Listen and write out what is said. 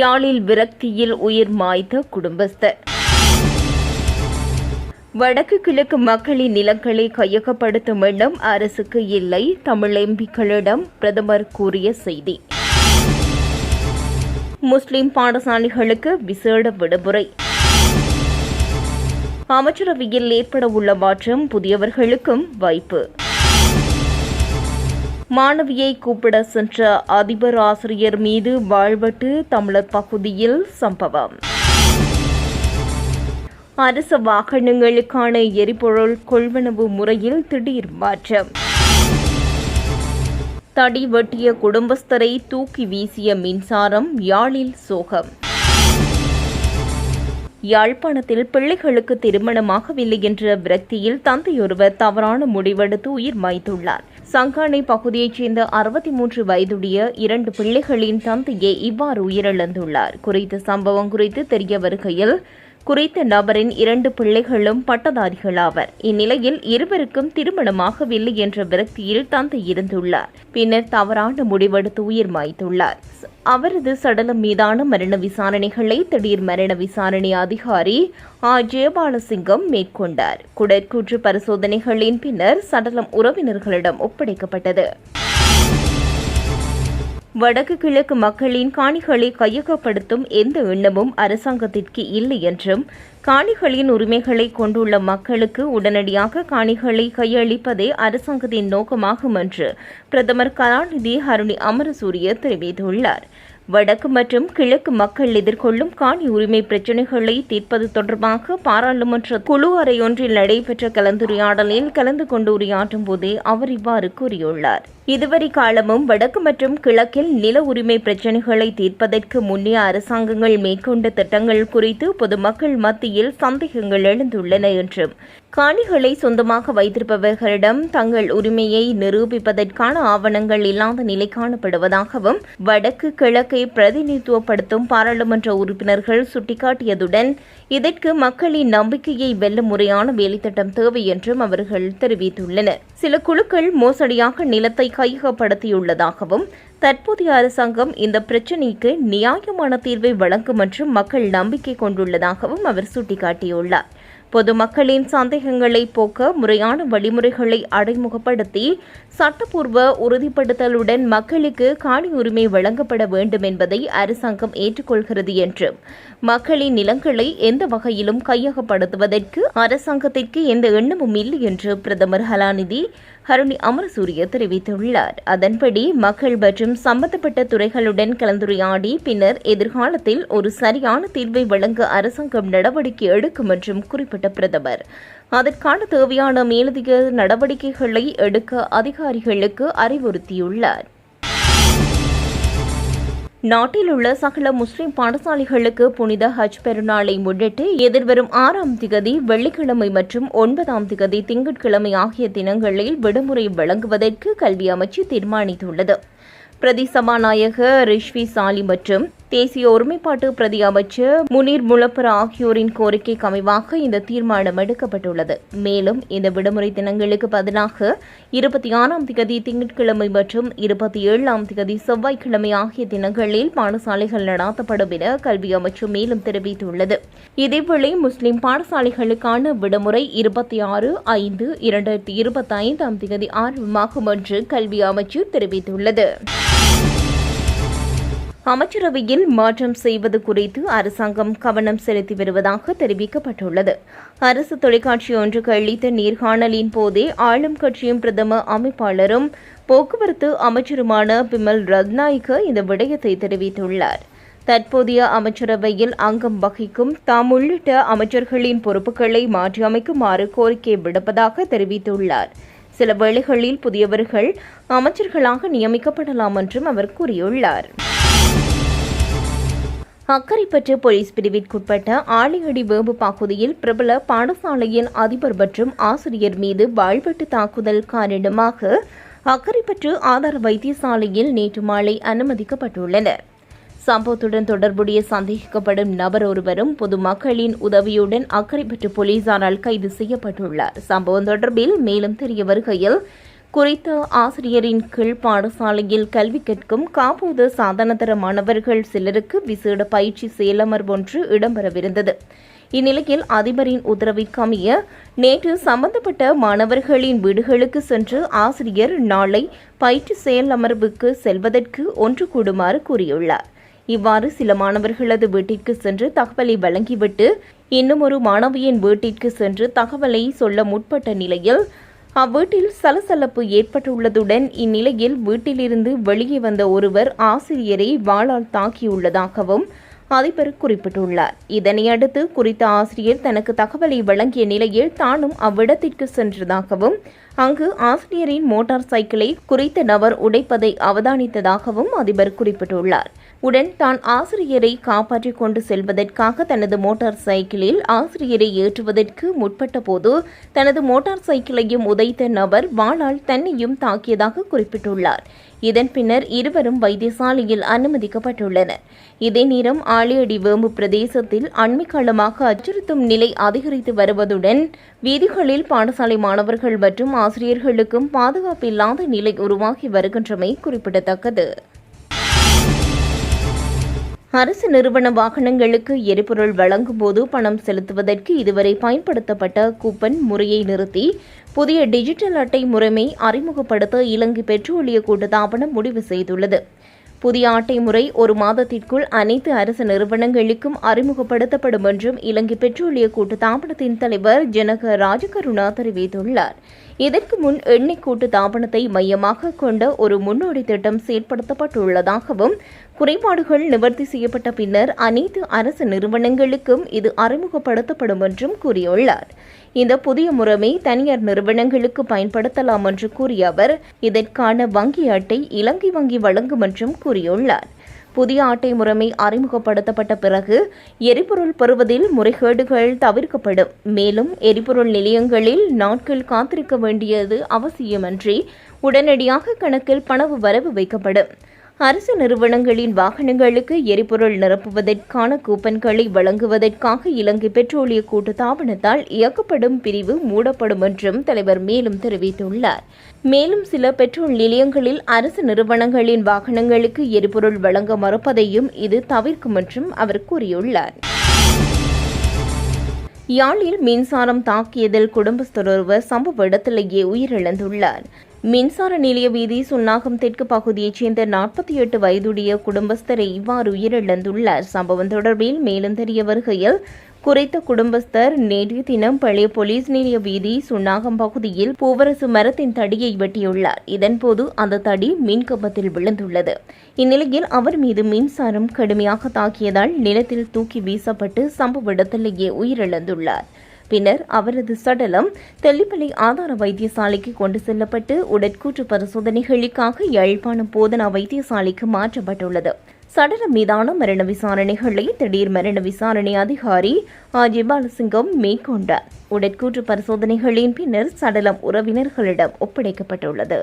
யாழில் விரக்தியில் உயிர் மாய்த்த குடும்பஸ்தர். வடக்கு கிழக்கு மக்களின் நிலங்களை கையகப்படுத்தும் எண்ணம் அரசுக்கு இல்லை தமிழ் எம்பிக்களிடம் பிரதமர் கூறிய செய்தி. முஸ்லிம் பாடசாலைகளுக்கு விசேட விடுமுறை. அமைச்சரவையில் ஏற்பட உள்ள மாற்றம் புதியவர்களுக்கும் வாய்ப்பு. மாணவியை கூப்பிட சென்ற அதிபர் ஆசிரியர் மீது வாழ்வெட்டு தமிழர் பகுதியில் சம்பவம். அரசு வாகனங்களுக்கான எரிபொருள் கொள்வனவு முறையில் திடீர் மாற்றம். தடி வெட்டிய குடும்பஸ்தரை தூக்கி வீசிய மின்சாரம் யாழில் சோகம். யாழ்ப்பாணத்தில் பிள்ளைகளுக்கு திருமணமாகவில்லை என்ற விரக்தியில் தந்தையொருவர் தவறான முடிவெடுத்து உயிர் மாய்த்துள்ளார். சங்கானை பகுதியைச் சேர்ந்த அறுபத்தி மூன்று வயதுடைய இரண்டு பிள்ளைகளின் தந்தையே இவ்வாறு உயிரிழந்துள்ளார். குறித்த சம்பவம் குறித்து தெரிய வருகையில் குறித்த நபரின் இரண்டு பிள்ளைகளும் பட்டதாரிகளாவர். இந்நிலையில் இருவருக்கும் திருமணமாகவில்லை என்ற விரக்தியில் தந்தை இருந்துள்ளார். பின்னர் தவறான முடிவெடுத்து உயிர் மாய்த்துள்ளார். அவரது சடலம் மீதான மரண விசாரணைகளை திடீர் மரண விசாரணை அதிகாரி ஆர் ஜெயபாலசிங்கம் மேற்கொண்டார். குடற்கூற்று பரிசோதனைகளின் பின்னர் சடலம் உறவினர்களிடம் ஒப்படைக்கப்பட்டது. வடக்கு கிழக்கு மக்களின் காணிகளை கையகப்படுத்தும் எந்த எண்ணமும் அரசாங்கத்திற்கு இல்லை என்றும் காணிகளின் உரிமைகளை கொண்டுள்ள மக்களுக்கு உடனடியாக காணிகளை கையளிப்பதே அரசாங்கத்தின் நோக்கமாகும் என்று பிரதமர் கலாநிதி ஹருணி அமரசூரிய தெரிவித்துள்ளார். வடக்கு மற்றும் கிழக்கு மக்கள் எதிர்கொள்ளும் காணி உரிமை பிரச்சினைகளை தீர்ப்பது தொடர்பாக பாராளுமன்ற குழு அறையொன்றில் நடைபெற்ற கலந்துரையாடலில் கலந்து கொண்டு உரையாற்றும் போதே அவர் இவ்வாறு கூறியுள்ளார். இதுவரை காலமும் வடக்கு மற்றும் கிழக்கில் நில உரிமை பிரச்சினைகளை தீர்ப்பதற்கு முன்னே அரசாங்கங்கள் மேற்கொண்ட திட்டங்கள் குறித்து பொதுமக்கள் மத்தியில் சந்தேகங்கள் எழுந்துள்ளன என்றும் காணிகளை சொந்தமாக வைத்திருப்பவர்களிடம் தங்கள் உரிமையை நிரூபிப்பதற்கான ஆவணங்கள் இல்லாத நிலை காணப்படுவதாகவும் வடக்கு கிழக்கை பிரதிநிதித்துவப்படுத்தும் பாராளுமன்ற உறுப்பினர்கள் சுட்டிக்காட்டியதுடன் இதற்கு மக்களின் நம்பிக்கையை வெல்ல முறையான வேலைத்திட்டம் தேவை என்றும் அவர்கள் தெரிவித்துள்ளனர். சில குழுக்கள் மோசடியாக நிலத்தை கையகப்படுத்தியுள்ளதாகவும் தற்போதைய அரசாங்கம் இந்த பிரச்சினைக்கு நியாயமான தீர்வை வழங்கும் என்றும் மக்கள் நம்பிக்கை கொண்டுள்ளதாகவும் அவர் சுட்டிக்காட்டியுள்ளார். பொதுமக்களின் சந்தேகங்களை போக்க முறையான வழிமுறைகளை அடைமுகப்படுத்தி சட்டப்பூர்வ உறுதிப்படுத்தலுடன் மக்களுக்கு காணி உரிமை வழங்கப்பட வேண்டும் என்பதை அரசாங்கம் ஏற்றுக்கொள்கிறது என்றும் மக்களின் நிலங்களை எந்த வகையிலும் கையகப்படுத்துவதற்கு அரசாங்கத்திற்கு எந்த எண்ணமும் இல்லை என்று பிரதமர் ஹலாநிதி ஹருணி அமரசூரிய தெரிவித்துள்ளார். அதன்படி மக்கள் மற்றும் சம்பந்தப்பட்ட துறைகளுடன் கலந்துரையாடி பின்னர் எதிர்காலத்தில் ஒரு சரியான தீர்வை வழங்க அரசாங்கம் நடவடிக்கை எடுக்கும் என்றும் குறிப்பிட்ட பிரதமர். அதற்கான தேவையான மேலதிக நடவடிக்கைகளை எடுக்க அதிகாரிகளுக்கு அறிவுறுத்தியுள்ளார். நாட்டில் உள்ள சகல முஸ்லிம் பாடசாலைகளுக்கு புனித ஹஜ் பெருநாளை முன்னிட்டு எதிர்வரும் ஆறாம் திகதி வெள்ளிக்கிழமை மற்றும் ஒன்பதாம் திகதி திங்கட்கிழமை ஆகிய தினங்களில் விடுமுறை வழங்குவதற்கு கல்வி அமைச்சு தீர்மானித்துள்ளது. பிரதி சபாநாயக ரிஷ்வி சாலி மற்றும் தேசிய ஒருமைப்பாட்டு பிரதி அமைச்சர் முனீர் முலப்பர ஆகியோரின் கோரிக்கைக்கு அமைவாக இந்த தீர்மானம் எடுக்கப்பட்டுள்ளது. மேலும் இந்த விடுமுறை தினங்களுக்கு பதிலாக இருபத்தி ஆறாம் திகதி திங்கட்கிழமை மற்றும் இருபத்தி ஏழாம் திகதி செவ்வாய்க்கிழமை ஆகிய தினங்களில் பாடசாலைகள் நடாத்தப்படும் என கல்வி அமைச்சு மேலும் தெரிவித்துள்ளது. இதேவேளை முஸ்லிம் பாடசாலைகளுக்கான விடுமுறை இருபத்தி ஆறு ஐந்து இரண்டாயிரத்தி இருபத்தி ஐந்தாம் திகதி ஆரம்பமாகும் என்று கல்வி அமைச்சர் தெரிவித்துள்ளது. அமைச்சரவையில் மாற்றம் செய்வது குறித்து அரசாங்கம் கவனம் செலுத்தி வருவதாக தெரிவிக்கப்பட்டுள்ளது. அரசு தொலைக்காட்சி ஒன்றுக்கு அளித்த நேர்காணலின் போதே ஆளும் கட்சியும் பிரதம அமைப்பாளரும் போக்குவரத்து அமைச்சருமான பிமல் ரத்நாயக்க இந்த விடயத்தை தெரிவித்துள்ளார். தற்போதைய அமைச்சரவையில் அங்கம் வகிக்கும் தாம் உள்ளிட்ட அமைச்சர்களின் பொறுப்புகளை மாற்றியமைக்குமாறு கோரிக்கை விடுப்பதாக தெரிவித்துள்ளார். சில வேளைகளில் புதியவர்கள் அமைச்சர்களாக நியமிக்கப்படலாம் என்றும் அவர் கூறியுள்ளார். அக்கரைப்பற்று போலீஸ் பிரிவிற்குட்பட்ட ஆலையடி வேம்பு பகுதியில் பிரபல பாடசாலையின் அதிபர் மற்றும் ஆசிரியர் மீது வாழ்வெட்டு தாக்குதல் காரணமாக அக்கரைப்பற்று ஆதார வைத்தியசாலையில் நேற்று மாலை அனுமதிக்கப்பட்டுள்ளனர். சம்பவத்துடன் தொடர்புடைய சந்தேகிக்கப்படும் நபர் ஒருவரும் பொதுமக்களின் உதவியுடன் அக்கரைப்பற்று போலீசாரால் கைது செய்யப்பட்டுள்ளார். சம்பவம் தொடர்பில் மேலும் தெரிய வருகையில் குறித்த ஆசிரியரின் கீழ் பாடசாலையில் கல்வி கற்கும் காப்போது சாதனதர மாணவர்கள் சிலருக்கு விசேட பயிற்சி செயலமர்வொன்று இடம்பெறவிருந்தது. இந்நிலையில் அதிபரின் உத்தரவிற்கமைய நேற்று சம்பந்தப்பட்ட மாணவர்களின் வீடுகளுக்கு சென்று ஆசிரியர் நாளை பயிற்சி செயல் அமர்வுக்கு செல்வதற்கு ஒன்று கூடுமாறு கூறியுள்ளார். இவ்வாறு சில மாணவர்களது வீட்டிற்கு சென்று தகவலை வழங்கிவிட்டு இன்னும் ஒரு மாணவியின் வீட்டிற்கு சென்று தகவலை சொல்ல முற்பட்ட நிலையில் அவ்வீட்டில் சலசலப்பு ஏற்பட்டுள்ளதுடன் இந்நிலையில் வீட்டிலிருந்து வெளியே வந்த ஒருவர் ஆசிரியரை வாளால் தாக்கியுள்ளதாகவும் அதிபர் குறிப்பிட்டுள்ளார். இதனையடுத்து குறித்த ஆசிரியர் தனக்கு தகவலை வழங்கிய நிலையில் தானும் அவ்விடத்திற்கு சென்றதாகவும் அங்கு ஆசிரியரின் மோட்டார் சைக்கிளை குறித்த நபர் உடைப்பதை அவதானித்ததாகவும் அதிபர் குறிப்பிட்டுள்ளார். உடன் தான் ஆசிரியரை காப்பாற்றிக் கொண்டு செல்வதற்காக தனது மோட்டார் சைக்கிளில் ஆசிரியரை ஏற்றுவதற்கு முற்பட்ட போது தனது மோட்டார் சைக்கிளையும் உதைத்த நபர் வாளால் தன்னையும் தாக்கியதாக குறிப்பிட்டுள்ளார். இதன் பின்னர் இருவரும் வைத்தியசாலையில் அனுமதிக்கப்பட்டுள்ளனர். இதே நேரம் ஆளியடி வேம்பு பிரதேசத்தில் அண்மை காலமாக அச்சுறுத்தும் நிலை அதிகரித்து வருவதுடன் வீதிகளில் பாடசாலை மாணவர்கள் மற்றும் ஆசிரியர்களுக்கும் பாதுகாப்பில்லாத நிலை உருவாகி வருகின்றமை குறிப்பிடத்தக்கது. அரசு நிறுவன வாகனங்களுக்கு எரிபொருள் வழங்கும் போது பணம் செலுத்துவதற்கு இதுவரை பயன்படுத்தப்பட்ட கூப்பன் முறையை நிறுத்தி புதிய டிஜிட்டல் அட்டை முறைமை அறிமுகப்படுத்த இலங்கை பெட்ரோலிய கூட்டுத்தாபனம் முடிவு செய்துள்ளது. புதிய அட்டை முறை ஒரு மாதத்திற்குள் அனைத்து அரசு நிறுவனங்களுக்கும் அறிமுகப்படுத்தப்படும் என்றும் இலங்கை பெட்ரோலிய கூட்டு தாபனத்தின் தலைவர் ஜனக ராஜகருணா தெரிவித்துள்ளார். இதற்கு முன் எண்ணெய் கூட்டு தாபனத்தை மையமாக கொண்ட ஒரு முன்னோடி திட்டம் செயற்படுத்தப்பட்டுள்ளதாகவும் குறைபாடுகள் நிவர்த்தி செய்யப்பட்ட பின்னர் அனைத்து அரசு நிறுவனங்களுக்கும் இது அறிமுகப்படுத்தப்படும் என்றும் கூறியுள்ளார். இந்த புதிய முறைமை தனியார் நிறுவனங்களுக்கு பயன்படுத்தலாம் என்று கூறிய அவர் இதற்கான வங்கி அட்டை இலங்கை வங்கி வழங்கும் என்றும் கூறியுள்ளார். புதிய அட்டை முறைமை அறிமுகப்படுத்தப்பட்ட பிறகு எரிபொருள் பெறுவதில் முறைகேடுகள் தவிர்க்கப்படும். மேலும் எரிபொருள் நிலையங்களில் நாட்கள் காத்திருக்க வேண்டியது அவசியமன்றி உடனடியாக கணக்கில் பணவு வரவு வைக்கப்படும். அரசு நிறுவனங்களின் வாகனங்களுக்கு எரிபொருள் நிரப்புவதற்கான கூப்பன்களை வழங்குவதற்காக இலங்கை பெட்ரோலிய கூட்டு தாபனத்தால் இயக்கப்படும் பிரிவு மூடப்படும் என்றும் தலைவர் மேலும் தெரிவித்துள்ளார். மேலும் சில பெட்ரோல் நிலையங்களில் அரசு நிறுவனங்களின் வாகனங்களுக்கு எரிபொருள் வழங்க மறுப்பதையும் இது தவிர்க்கும் என்றும் அவர் கூறியுள்ளார். யாழில் மின்சாரம் தாக்கியதில் குடும்பஸ்தர் ஒருவர் சம்பவ இடத்திலேயே உயிரிழந்துள்ளார். மின்சார நிலைய வீதி சுன்னாகம் தெற்கு பகுதியைச் சேர்ந்த நாற்பத்தி எட்டு வயதுடைய குடும்பஸ்தரை இவ்வாறு உயிரிழந்துள்ளார். சம்பவம் தொடர்பில் மேலும் தெரிய வருகையில் குறித்த குடும்பஸ்தர் நேற்று தினம் பழைய போலீஸ் நிலைய வீதி சுன்னாகம் பகுதியில் பூவரசு மரத்தின் தடியை வெட்டியுள்ளார். இதன்போது அந்த தடி மின்கம்பத்தில் விழுந்துள்ளது. இந்நிலையில் அவர் மீது மின்சாரம் கடுமையாக தாக்கியதால் நிலத்தில் தூக்கி வீசப்பட்டு சம்பவ இடத்திலேயே உயிரிழந்துள்ளார். பின்னர் அவரது சடலம் தெல்லிப்பள்ளி ஆதார வைத்தியசாலைக்கு கொண்டு செல்லப்பட்டு உடற்கூற்று பரிசோதனைகளுக்காக யாழ்ப்பாணம் போதனா வைத்தியசாலைக்கு மாற்றப்பட்டுள்ளது. சடலம் மீதான மரண விசாரணைகளை திடீர் மரண விசாரணை அதிகாரி அஜய் பாலசிங்கம் மேற்கொண்டார். உடற்கூற்று பரிசோதனைகளின் பின்னர் சடலம் உறவினர்களிடம் ஒப்படைக்கப்பட்டுள்ளது.